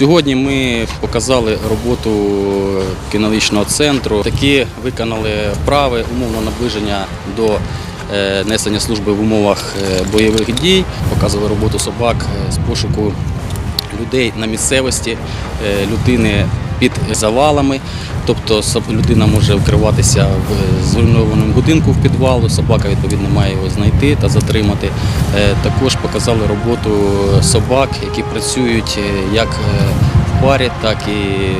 Сьогодні ми показали роботу кінологічного центру. Такі виконали вправи умовно наближення до е, несення служби в умовах е, бойових дій. Показували роботу собак е, з пошуку людей на місцевості, людини під завалами. Тобто людина може вкриватися в зруйнованому будинку в підвалу, собака відповідно має його знайти та затримати. Е, Також показали роботу собак, які працюють е, як е, в парі, так і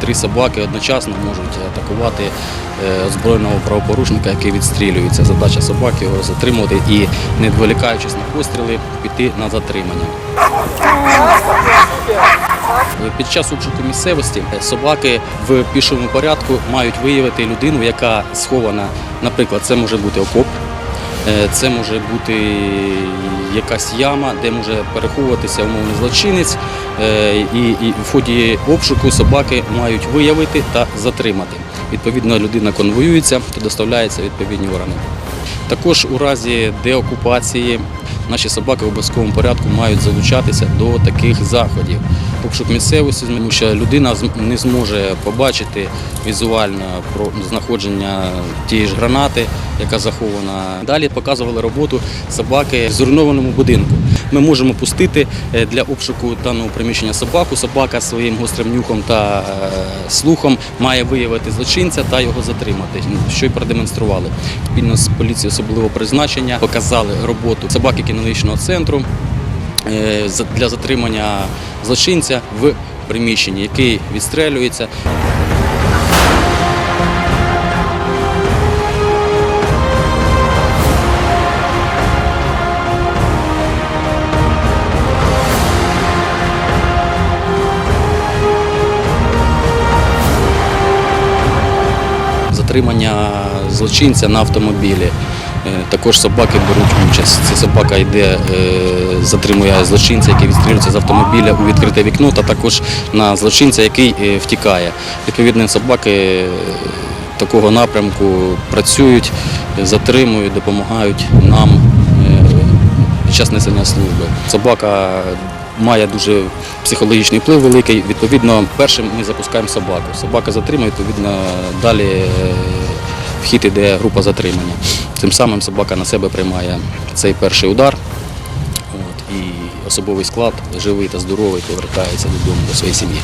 три собаки одночасно можуть атакувати е, озброєного правопорушника, який відстрілюється. Задача собаки його затримувати і, не відволікаючись на постріли, піти на затримання. Під час обшуку місцевості собаки в пішому порядку мають виявити людину, яка схована, наприклад, це може бути окоп, е, це може бути якась яма, де може переховуватися умовний злочинець. Е, І, і в ході обшуку собаки мають виявити та затримати. Відповідно, людина конвоюється та доставляється відповідні органи. Також у разі деокупації наші собаки в обов'язковому порядку мають залучатися до таких заходів. Обшук місцевості, тому що людина не зможе побачити візуально про знаходження тієї ж гранати, яка захована. Далі показували роботу собаки в зруйнованому будинку. Ми можемо пустити е, для обшуку даного приміщення собаку. Собака своїм гострим нюхом та е, слухом має виявити злочинця та його затримати, що й продемонстрували. Спільно з поліцією особливого призначення показали роботу собаки кінологічного центру е, для затримання злочинця в приміщенні, який відстрелюється. Затримання злочинця на автомобілі. Е, Також собаки беруть участь. Ця собака йде, е, затримує злочинця, який відстрілюється з автомобіля у відкрите вікно, та також на злочинця, який е, втікає. Відповідно, собаки такого напрямку працюють, затримують, допомагають нам під час несення служби. Собака має дуже психологічний вплив великий. Відповідно, першим ми запускаємо собаку. Собака затримує, відповідно, далі вхід в іде група затримання. Тим самим собака на себе приймає цей перший удар. От, і особовий склад живий та здоровий повертається додому до своєї сім'ї.